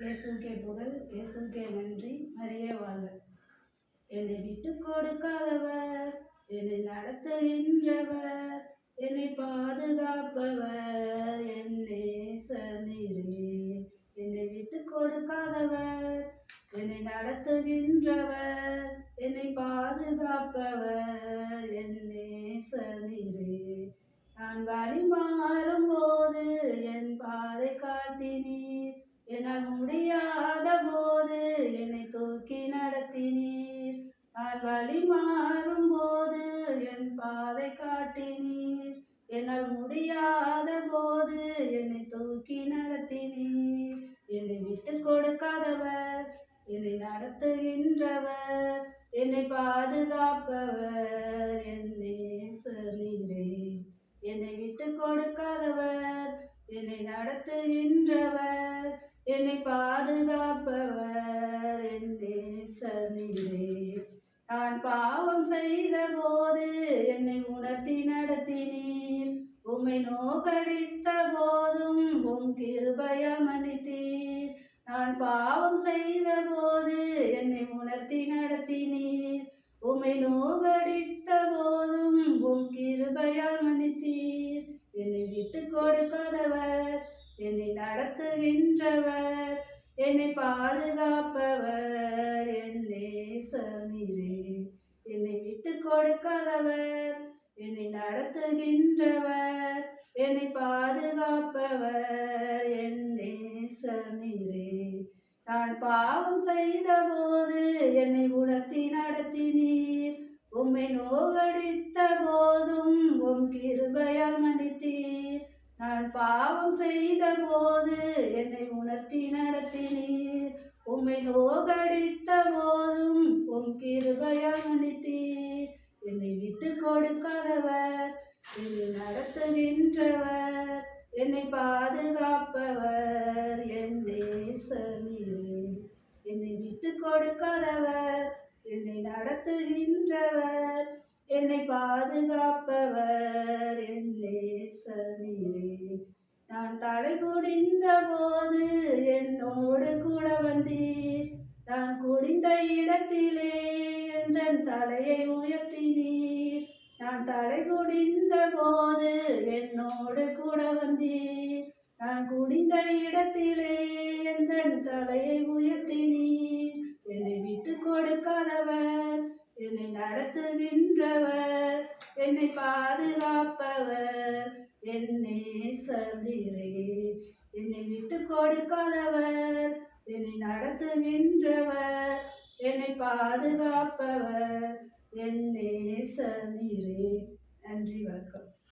இயேசுக்கே புகழ் இயேசுக்கே நன்றி மரியே வாழ்க. என்னை விட்டு கொடுக்காதவர் என்னை நடத்துகின்றவர் என்னை பாதுகாப்பவர். என்னை நேசர் என்னை விட்டு கொடுக்காதவர் என்னை நடத்துகின்றவர் என்னை பாதுகாப்பவர். என்னே நேசர் நான் வழி மாறும்போது வழி மாறும் போது என் பாதை காட்டினீர். என்னால் முடியாத போது என்னை தூக்கி நடத்தினீர். என்னை விட்டு கொடுக்காதவர் என்னை நடத்துகின்றவர் என்னை பாதுகாப்பவர் என்னை நேசர் என்னை விட்டு கொடுக்காதவர் என்னை நடத்துகின்றவர் என்னை பாதுகாப்பவர் என்னை நேசர் நான் பாவம் செய்த போது என்னை உணர்த்தி நடத்தினீர். உம்மை நோக்கழித்த போதும் உம் கிருபையால் நான் பாவம் செய்த போது என்னை உணர்த்தி நடத்தினீர். உம்மை நோகடித்த போதும் உம் கிருபையால் மன்னித்தீர் என்னை விட்டு கொடுக்காதவர் என்னை நடத்துகின்றவர் என்னை பாதுகாப்பவர் என் நேசனிரே என்னை விட்டு கொடுக்காதவர் என்னை நடத்துகின்றவர். என்னை பாதுகாப்பவர் என்னே நேசனிரே நான் பாவம் செய்த போது என்னை உணர்த்தி நடத்தினீர். உம்மை நோகடித்த போதும் உம் கிருபையால் மன்னித்தீர். நான் பாவம் செய்த போது நோகடித்த போதும் உன் கிருபையால் என்னை விட்டு கொடுக்காதவர் என்னை நடத்துகின்றவர் என்னை பாதுகாப்பவர் என்னை நேசனிரே என்னை விட்டு கொடுக்காதவர் என்னை நடத்துகின்றவர் என்னை பாதுகாப்பவர் என்னே சனியே நான் தலை குடிந்த இடத்திலே என்றன் தலையை உயர்த்தினீர்? நான் தலை குடிந்த போது என்னோடு கூட வந்தீர். நான் குடிந்த இடத்திலே என்றன் தலையை உயர்த்தினீர்? என்னை விட்டு கொடுக்காதவர் என்னை நடத்துகின்றவர் என்னை பாதுகாப்பவர் என்னை சந்திரே என்னை விட்டு கொடுக்காதவர் என்னை நடத்துகின்றவர் என்னை பாதுகாப்பவர். என்னை சந்திரே நன்றி வணக்கம்.